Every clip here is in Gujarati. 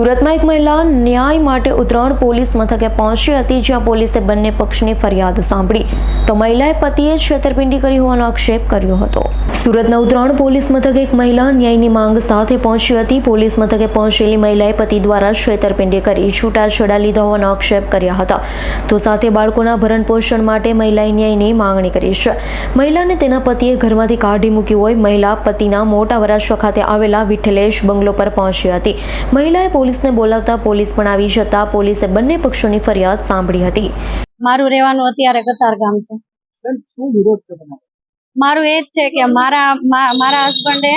સુરતમાં એક મહિલા ન્યાય માટે ઉત્તરાયણ પોલીસ મથકે પહોંચી હતી, જ્યાં પોલીસે બંને પક્ષની ફરિયાદ સાંભળી. તો મહિલાએ પતિએ છેતરપિંડી કરી હોવાનો આક્ષેપ કર્યો હતો. સુરતના ઉત્તરાયણ પોલીસ મથકે એક મહિલા ન્યાયની માંગ સાથે પહોંચી હતી. પોલીસ મથકે પહોંચેલી મહિલાએ પતિ દ્વારા છેતરપિંડી કરી છૂટાછેડા લીધા હોવાનો આક્ષેપ કર્યા હતા. તો સાથે બાળકોના ભરણ પોષણ માટે મહિલાએ ન્યાયની માંગણી કરી છે. મહિલાને તેના પતિએ ઘરમાંથી કાઢી મૂકી હોય, મહિલા પતિના મોટા વરાછા ખાતે આવેલા વિઠ્ઠલેશ બંગલો પર પહોંચી હતી. મહિલાએ પોલીસને બોલાવતા પોલીસ પણ આવી જતા પોલીસે બંને પક્ષોની ફરિયાદ સાંભળી હતી. મારું રહેવાનું અત્યારે કતાર ગામ છે. શું વિરોધ છે તમારો? મારું એ જ છે કે મારા મારા હસબન્ડે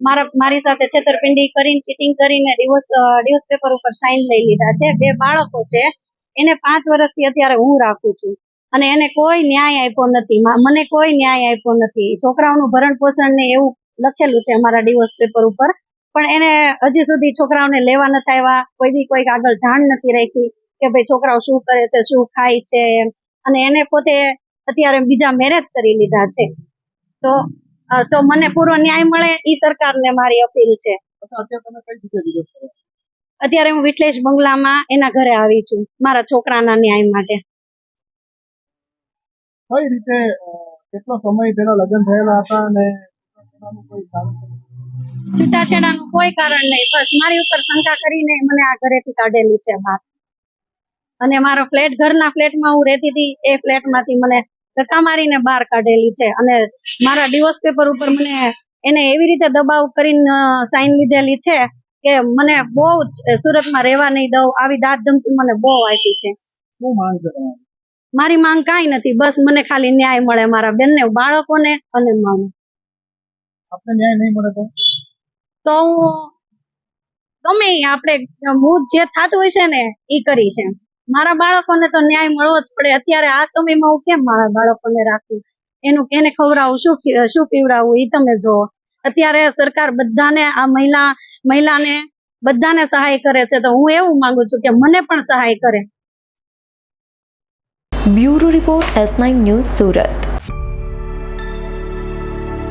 મારા મારી સાથે છેતરપિંડી કરીને ચીટિંગ કરીને ડિવોર્સ ડિવોર્સ પેપર ઉપર સાઇન લઈ લીધા છે. બે બાળકો છે. એને પાંચ વર્ષથી અત્યારે હું રાખું છું. અને એને કોઈ ન્યાય આપ્યો નથી. મને કોઈ ન્યાય આપ્યો નથી. છોકરાઓનું ભરણ પોષણ ને એવું લખેલું છે મારા ડિવોર્સ પેપર ઉપર. પણ એને હજી સુધી છોકરાઓને લેવા નથી આવ્યા. કોઈ દી કોઈક આગળ જાણ નથી રાખી કે ભાઈ છોકરાઓ શું કરે છે શું ખાય છે અને એને પોતે અત્યારે બીજા મેરેજ કરી લીધા છે. તો તો મને પૂરો ન્યાય મળે એ સરકારને મારી અપીલ છે. અત્યારે હું વિઠલેશ બંગલામાં એના ઘરે આવી છું મારા છોકરાના ન્યાય માટે. કઈ રીતે કેટલો સમય પેલા લગ્ન થયેલા હતા અને છૂટાછેડાનું કોઈ કારણ નહીં. બસ મારી ઉપર શંકા કરીને મને આ ઘરેથી કાઢેલી છે બહાર. અને મારો ફ્લેટ ઘરના ફ્લેટમાં હું રહેતી હતી એ ફ્લેટમાંથી મને ધક્કા મારીને બહાર કાઢેલી છે. અને મારા ડિવોર્સ પેપર ઉપર મને એને એવી રીતે દબાવ કરીને સાઈન લીધેલી છે કે મને બહુ સુરતમાં રહેવા નહીં દઉં. આવી દાંત ધમકી મને બહુ આપી છે. મારી માંગ કાંઈ નથી. બસ મને ખાલી ન્યાય મળે મારા બેનને બાળકોને અને મને આપણે ન્યાય નહીં મળે તો? તો હું ગમે આપણે હું જે થતું હોય ને એ કરી છે. મારા બાળકોને તો ન્યાય મળવો જ પડે. અત્યારે આ સમયમાં હું કેમ મારા બાળકોને રાખું? એનું એને ખવડાવું? શું શું પીવડાવું? એ તમે જુઓ. અત્યારે સરકાર બધાને, આ મહિલા, મહિલાને બધાને સહાય કરે છે. તો હું એવું માંગુ છું કે મને પણ સહાય કરે. Bureau report S nine news Surat.